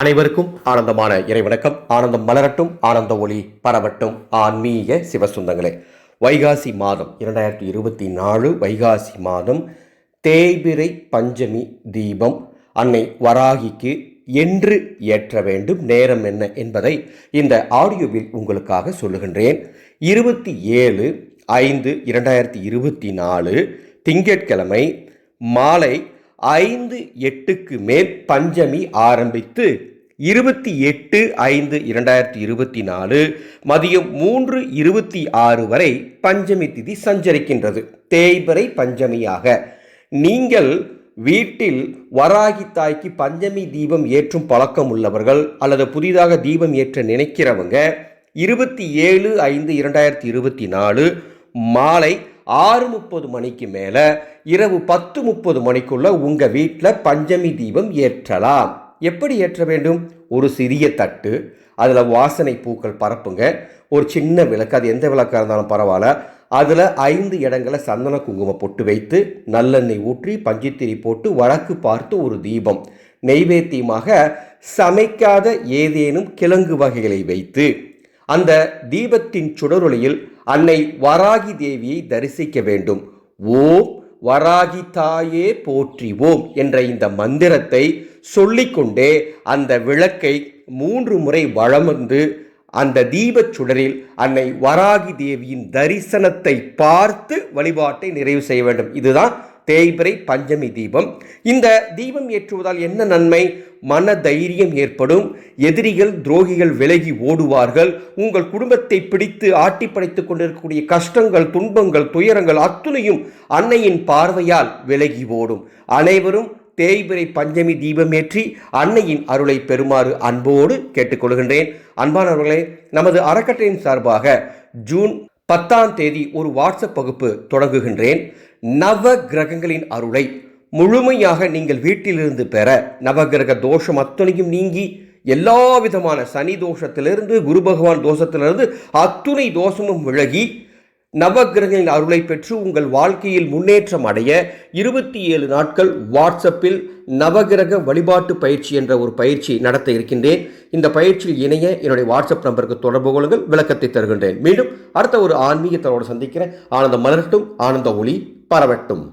அனைவருக்கும் ஆனந்தமான இறைவணக்கம். ஆனந்தம் மலரட்டும் ஆனந்த ஒளி பரவட்டும். ஆன்மீக சிவசுந்தங்களே. வைகாசி மாதம் இரண்டாயிரத்தி இருபத்தி நாலு வைகாசி மாதம் தேய்பிரை பஞ்சமி தீபம் அன்னை வராகிக்கு என்று ஏற்ற வேண்டும். நேரம் என்ன என்பதை இந்த ஆடியோவில் உங்களுக்காக சொல்லுகின்றேன். இருபத்தி ஏழு ஐந்து இரண்டாயிரத்தி இருபத்தி நாலு திங்கட்கிழமை மாலை ஐந்து எட்டுக்கு மேல் பஞ்சமி ஆரம்பித்து இருபத்தி எட்டு ஐந்து இரண்டாயிரத்தி இருபத்தி நாலு மதியம் மூன்று இருபத்தி ஆறு வரை பஞ்சமி திதி சஞ்சரிக்கின்றது. தேய்பிறை பஞ்சமியாக. நீங்கள் வீட்டில் வராகி தாய்க்கு பஞ்சமி தீபம் ஏற்றும் பழக்கம் உள்ளவர்கள் அல்லது புதிதாக தீபம் ஏற்ற நினைக்கிறவங்க இருபத்தி ஏழு ஐந்து இரண்டாயிரத்தி இருபத்தி நாலு மாலை ஆறு முப்பது மணிக்கு மேலே இரவு பத்து முப்பது மணிக்குள்ள உங்கள் வீட்டில் பஞ்சமி தீபம் ஏற்றலாம். எப்படி ஏற்ற வேண்டும்? ஒரு சிறிய தட்டு அதில் வாசனை பூக்கள் பரப்புங்க. ஒரு சின்ன விளக்கு அது எந்த விளக்காக இருந்தாலும் பரவாயில்ல. அதில் ஐந்து இடங்களை சந்தன குங்குமம் பொட்டு வைத்து நல்லெண்ணெய் ஊற்றி பஞ்சுத்திரி போட்டு வழக்கு பார்த்து ஒரு தீபம். நெய்வேத்தியமாக சமைக்காத ஏதேனும் கிழங்கு வகைகளை வைத்து அந்த தீபத்தின் சுடரொளியில் அன்னை வராகி தேவியை தரிசிக்க வேண்டும். ஓ வராகி தாயே போற்றிவோம் என்ற இந்த மந்திரத்தை சொல்லிக்கொண்டே அந்த விளக்கை மூன்று முறை வலம் அந்த தீபச் சுடரில் அன்னை வராகி தேவியின் தரிசனத்தை பார்த்து வழிபாட்டை நிறைவு செய்ய வேண்டும். இதுதான் தேய்பிரை பஞ்சமி தீபம். இந்த தீபம் ஏற்றுவதால் என்ன நன்மை? மன தைரியம் ஏற்படும். எதிரிகள் துரோகிகள் விலகி ஓடுவார்கள். உங்கள் குடும்பத்தை பிடித்து ஆட்டிப்படைத்துக் கொண்டிருக்கக்கூடிய கஷ்டங்கள் துன்பங்கள் துயரங்கள் அத்துணையும் அன்னையின் பார்வையால் விலகி ஓடும். அனைவரும் தேய்பிரை பஞ்சமி தீபமேற்றி அன்னையின் அருளை பெறுமாறு அன்போடு கேட்டுக்கொள்கின்றேன். அன்பானவர்களே நமது அறக்கட்டளையின் சார்பாக ஜூன் பத்தாம் தேதி ஒரு வாட்ஸ்அப் வகுப்பு தொடங்குகின்றேன். நவ கிரகங்களின் அருளை முழுமையாக நீங்கள் வீட்டிலிருந்து பெற நவகிரக தோஷம் அத்தனையும் நீங்கி எல்லா விதமான சனி தோஷத்திலிருந்து குரு பகவான் தோஷத்திலிருந்து அத்துணை தோஷமும் விலகி நவகிரகங்களின் அருளை பெற்று உங்கள் வாழ்க்கையில் முன்னேற்றம் அடைய இருபத்தி ஏழு நாட்கள் வாட்ஸ்அப்பில் நவகிரக வழிபாட்டு பயிற்சி என்ற ஒரு பயிற்சி நடத்த இருக்கின்றேன். இந்த பயிற்சியில் இணைய என்னுடைய வாட்ஸ்அப் நம்பருக்கு தொடர்பு கொள்ளுங்கள் விளக்கத்தை தருகின்றேன். மீண்டும் அடுத்த ஒரு ஆன்மீகத்தோடு சந்திக்கிறேன். ஆனந்த மலரட்டும் ஆனந்த ஒளி பரவட்டும்.